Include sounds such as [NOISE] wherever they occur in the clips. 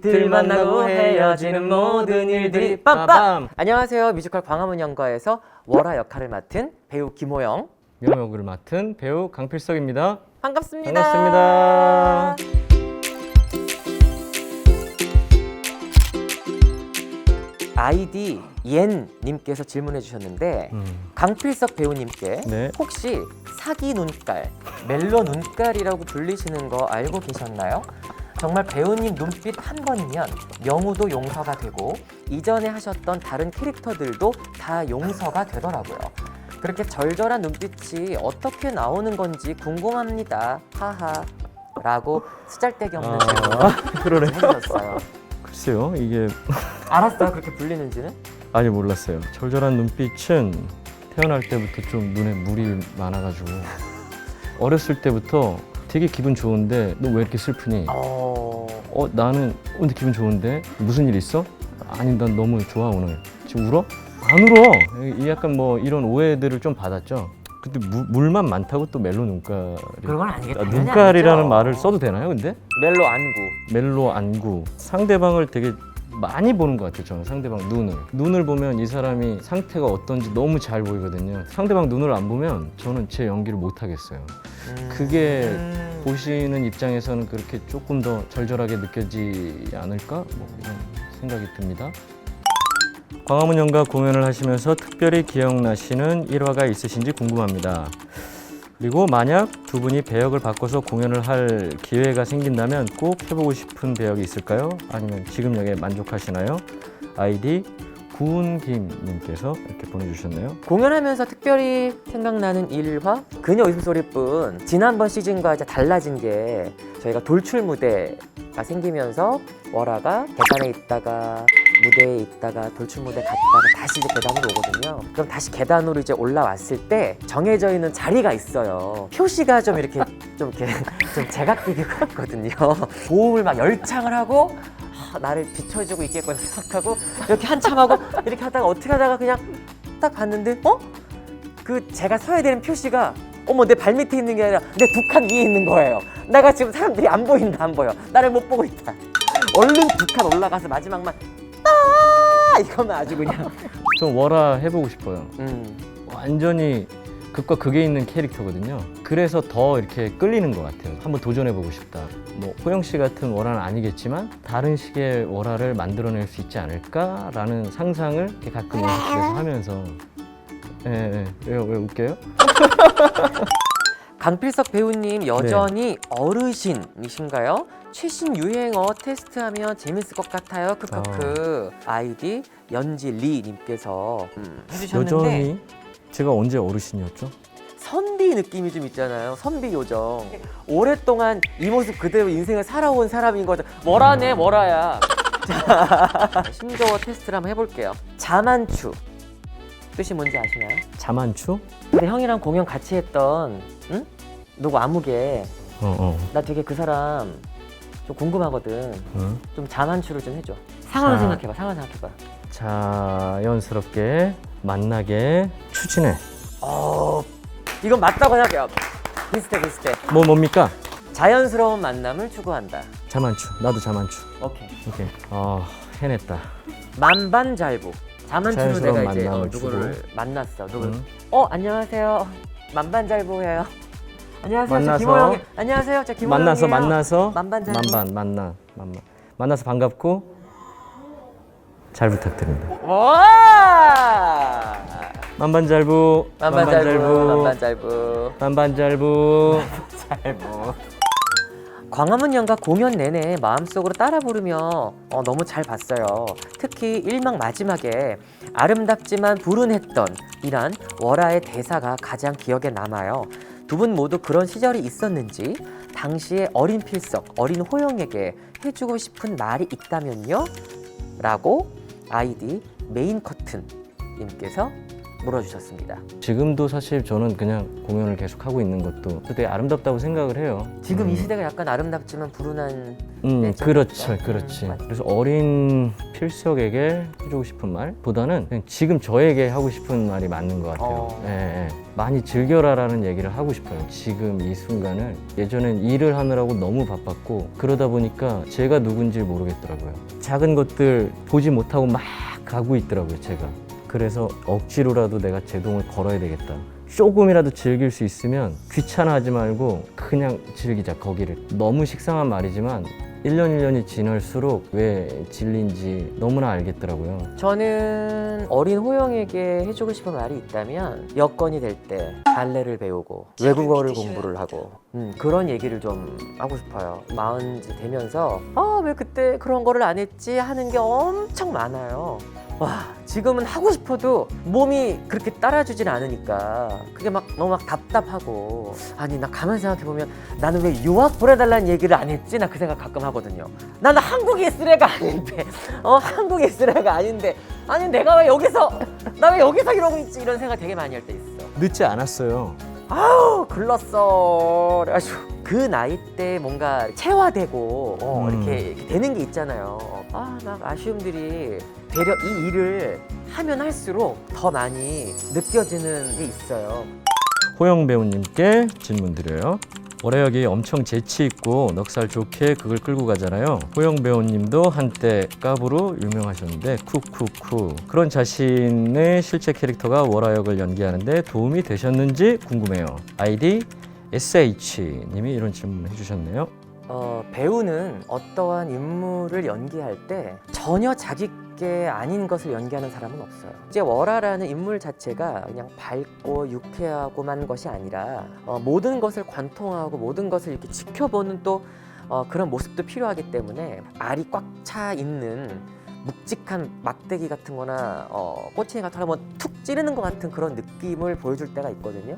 우리들 만나고 헤어지는 모든 일들이 빰빰! 안녕하세요. 뮤지컬 광화문 연가에서 월화 역할을 맡은 배우 김호영. 명역을 맡은 배우 강필석입니다. 반갑습니다. 반갑습니다. 아이디 옌님께서 질문해 주셨는데 음. 강필석 배우님께 네. 혹시 사기 눈깔, 멜로 눈깔이라고 불리시는 거 알고 계셨나요? 정말 배우님 눈빛 한 번이면 명우도 용서가 되고 이전에 하셨던 다른 캐릭터들도 다 용서가 되더라고요. 그렇게 절절한 눈빛이 어떻게 나오는 건지 궁금합니다. 하하. 라고 쓰잘데기 없는 질문을 아, [LAUGHS] 그러네. 해주셨어요. 글쎄요, 이게 알았어요? 그렇게 불리는지는? 아니 몰랐어요. 절절한 눈빛은 태어날 때부터 좀 눈에 물이 많아가지고 어렸을 때부터 되게 기분 좋은데 너 왜 이렇게 슬프니? 어... 어 나는 근데 기분 좋은데 무슨 일 있어? 아니 난 너무 좋아 오늘. 지금 울어? 안 울어. 이 약간 뭐 이런 오해들을 좀 받았죠. 근데 무- 물만 많다고 또 멜로 눈깔이 그런 건 아니겠다. 아, 눈깔이라는 말을 써도 되나요? 근데 멜로 안구. 멜로 안구 상대방을 되게 많이 보는 것 같아요. 저는 상대방 눈을 눈을 보면 이 사람이 상태가 어떤지 너무 잘 보이거든요. 상대방 눈을 안 보면 저는 제 연기를 못 하겠어요. 그게 음. 보시는 입장에서는 그렇게 조금 더 절절하게 느껴지지 않을까 뭐 이런 생각이 듭니다. 광화문 연가 공연을 하시면서 특별히 기억나시는 일화가 있으신지 궁금합니다. 그리고 만약 두 분이 배역을 바꿔서 공연을 할 기회가 생긴다면 꼭 해보고 싶은 배역이 있을까요? 아니면 지금 역에 만족하시나요? 아이디 구운김님께서 이렇게 보내주셨네요. 공연하면서 특별히 생각나는 일화? 그녀 웃음소리뿐 지난번 시즌과 이제 달라진 게 저희가 돌출 무대가 생기면서 월화가 계단에 있다가 무대에 있다가 돌출 무대 갔다가 다시 이제 계단으로 오거든요. 그럼 다시 계단으로 이제 올라왔을 때 정해져 있는 자리가 있어요. 표시가 좀 이렇게 좀 이렇게 [LAUGHS] 좀 제각기가 있거든요. 도움을 막 열창을 하고 아, 나를 비춰주고 있겠구나 생각하고 이렇게 한참 하고 이렇게 하다가 어떻게 하다가 그냥 딱 봤는데 어? 그 제가 서야 되는 표시가 어머 내 발 밑에 있는 게 아니라 내 두 칸 위에 있는 거예요. 내가 지금 사람들이 안 보인다 안 보여. 나를 못 보고 있다. 얼른 두 칸 올라가서 마지막만 따 이거만 아주 그냥 좀 월화 해보고 싶어요. 음. 완전히 극과 극에 있는 캐릭터거든요. 그래서 더 이렇게 끌리는 것 같아요. 한번 도전해보고 싶다. 뭐 호영 씨 같은 월화는 아니겠지만 다른 식의 월화를 만들어낼 수 있지 않을까라는 상상을 이렇게 가끔 연습실에서 하면서 예, 예. 왜요? 왜 웃겨요? [LAUGHS] 강필석 배우님 여전히 어르신이신가요? 최신 유행어 테스트하면 재밌을 것 같아요. 크크크. 아이디 연지리님께서 음, 해주셨는데 여전히 제가 언제 어르신이었죠? 선비 느낌이 좀 있잖아요. 선비 요정. 오랫동안 이 모습 그대로 인생을 살아온 사람인 거죠. 뭐라네, 뭐라야. 자, [LAUGHS] 신조어 테스트를 한번 해볼게요. 자만추. 뜻이 뭔지 아시나요? 자만추? 근데 형이랑 공연 같이 했던, 응? 누구 아무개. 어, 어. 나 되게 그 사람 좀 궁금하거든. 어. 좀 자만추를 좀 해줘. 상황을 자. 생각해봐, 상황을 생각해봐. 자연스럽게 만나게 추진해. 어, 이건 맞다고 생각해요. 비슷해, 비슷해. 뭐 뭡니까? 자연스러운 만남을 추구한다. 자만추. 나도 자만추. 오케이. 오케이. 아 해냈다. 자만추로 자연스러운 내가 이제 어, 만남을 누구를. 만났어. 누구? 응. 어 안녕하세요. 만반잘부예요. [LAUGHS] 안녕하세요. 만나서. 저 김호영. 안녕하세요. 저 김호영이에요. 만나서 만나서 만반잘부. 만반 만나 만나 만나서 반갑고 잘 부탁드립니다. 와. 만반잘부 만반잘부. 만반잘부. 만반잘부 잘부. 광화문 연가 공연 내내 마음속으로 따라 부르며 어, 너무 잘 봤어요. 특히 1막 마지막에 아름답지만 불운했던 이란 월화의 대사가 가장 기억에 남아요. 두 분 모두 그런 시절이 있었는지 당시에 어린 필석, 어린 호영에게 해주고 싶은 말이 있다면요? 라고 아이디 메인 커튼 님께서 물어주셨습니다. 지금도 사실 저는 그냥 공연을 계속 하고 있는 것도 되게 아름답다고 생각을 해요. 지금 음. 이 시대가 약간 아름답지만 불운한 음, 네, 좀 그렇죠. 그렇지. 음. 그래서 어린 필석에게 해주고 싶은 말보다는 그냥 지금 저에게 하고 싶은 말이 맞는 것 같아요. 어. 예, 예. 많이 즐겨라라는 얘기를 하고 싶어요. 지금 이 순간을 예전엔 일을 하느라고 너무 바빴고 그러다 보니까 제가 누군지 모르겠더라고요. 작은 것들 보지 못하고 막 가고 있더라고요, 제가. 그래서 억지로라도 내가 제동을 걸어야 되겠다. 조금이라도 즐길 수 있으면 귀찮아하지 말고 그냥 즐기자 거기를 너무 식상한 말이지만 1년 1년이 지날수록 왜 질린지 너무나 알겠더라고요 저는 어린 호영에게 해주고 싶은 말이 있다면 여건이 될 때 발레를 배우고 외국어를 공부를 하고 음, 그런 얘기를 좀 하고 싶어요. 마흔 되면서 아 왜 그때 그런 거를 안 했지 하는 게 엄청 많아요. 와 지금은 하고 싶어도 몸이 그렇게 따라주질 않으니까 그게 막 너무 막 답답하고. 아니 나 가만히 생각해 보면 나는 왜 유학 보내달라는 얘기를 안 했지? 나 그 생각 가끔 하거든요. 나는 한국에 애가 아닌데. 어 한국에 애가 아닌데. 아니 내가 왜 여기서 나 왜 여기서 이러고 있지? 이런 생각 되게 많이 할 때 있어. 늦지 않았어요 아우 글렀어. 그래가지고 그 나이 때 뭔가 체화되고 어, 음. 이렇게, 이렇게 되는 게 있잖아요. 아 막 아쉬움들이 되려 이 일을 하면 할수록 더 많이 느껴지는 게 있어요. 호영 배우님께 질문 드려요 월화역이 엄청 재치 있고 넉살 좋게 그걸 끌고 가잖아요. 호영 배우님도 한때 까부로 유명하셨는데 쿠쿠쿠 그런 자신의 실제 캐릭터가 월화역을 연기하는데 도움이 되셨는지 궁금해요. 아이디 SH 님이 이런 질문 해주셨네요. 어, 배우는 어떠한 인물을 연기할 때 전혀 자기 게 아닌 것을 연기하는 사람은 없어요. 이제 월화라는 인물 자체가 그냥 밝고 유쾌하고만 것이 아니라 어, 모든 것을 관통하고 모든 것을 이렇게 지켜보는 또 어, 그런 모습도 필요하기 때문에 알이 꽉 차 있는 묵직한 막대기 같은 거나 어, 꼬챙이 같은 거 한번 툭 찌르는 것 같은 그런 느낌을 보여줄 때가 있거든요.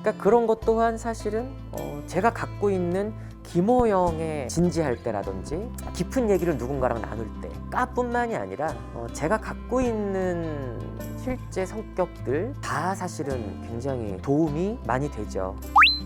그러니까 그런 것 또한 사실은 어, 제가 갖고 있는 김호영의 진지할 때라든지 깊은 얘기를 누군가랑 나눌 때 까뿐만이 아니라 어, 제가 갖고 있는 실제 성격들 다 사실은 굉장히 도움이 많이 되죠.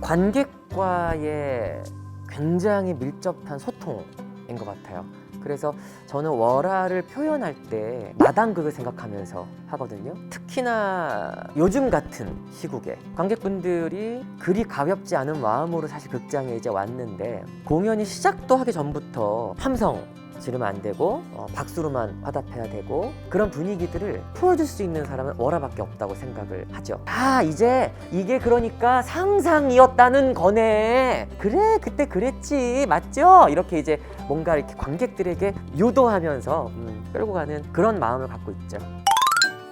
관객과의 굉장히 밀접한 소통인 것 같아요. 그래서 저는 월화를 표현할 때 마당극을 생각하면서 하거든요. 특히나 요즘 같은 시국에 관객분들이 그리 가볍지 않은 마음으로 사실 극장에 이제 왔는데 공연이 시작도 하기 전부터 함성 지르면 안 되고 어, 박수로만 화답해야 되고 그런 분위기들을 풀어줄 수 있는 사람은 월화밖에 없다고 생각을 하죠. 아 이제 이게 그러니까 상상이었다는 거네. 그래 그때 그랬지 맞죠? 이렇게 이제 뭔가 이렇게 관객들에게 유도하면서 음, 끌고 가는 그런 마음을 갖고 있죠.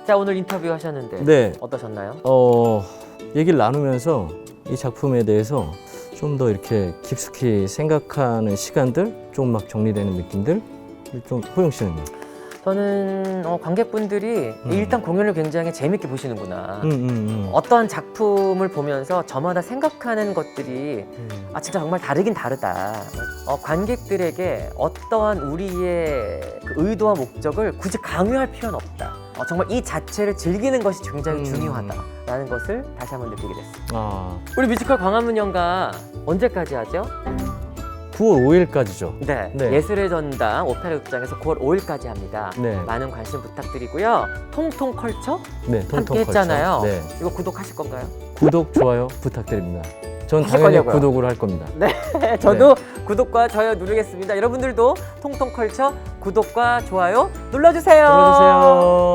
자 오늘 인터뷰 하셨는데 네, 어떠셨나요? 어, 얘기를 나누면서 이 작품에 대해서 좀 더 이렇게 깊숙이 생각하는 시간들, 좀 막 정리되는 느낌들, 좀 호영 씨는요? 저는 어, 관객분들이 음. 일단 공연을 굉장히 재밌게 보시는구나. 음, 음, 음. 어떠한 작품을 보면서 저마다 생각하는 것들이 음. 아 진짜 정말 다르긴 다르다. 어, 관객들에게 어떠한 우리의 그 의도와 목적을 굳이 강요할 필요는 없다. 어, 정말 이 자체를 즐기는 것이 굉장히 음. 중요하다라는 것을 다시 한번 느끼게 됐습니다. 아, 우리 뮤지컬 광화문 연가 언제까지 하죠? 9월 5일까지죠. 네, 네. 예술의 전당 오페라 극장에서 9월 5일까지 합니다. 네, 많은 관심 부탁드리고요. 통통 컬처 네, 함께 통통 했잖아요. 컬처. 네, 이거 구독하실 건가요? 구독, 좋아요 부탁드립니다. 전 하실 당연히 거냐고요? 구독을 할 겁니다. [LAUGHS] 저도 구독과 좋아요 누르겠습니다. 여러분들도 통통 컬처 구독과 좋아요 눌러주세요. 눌러주세요.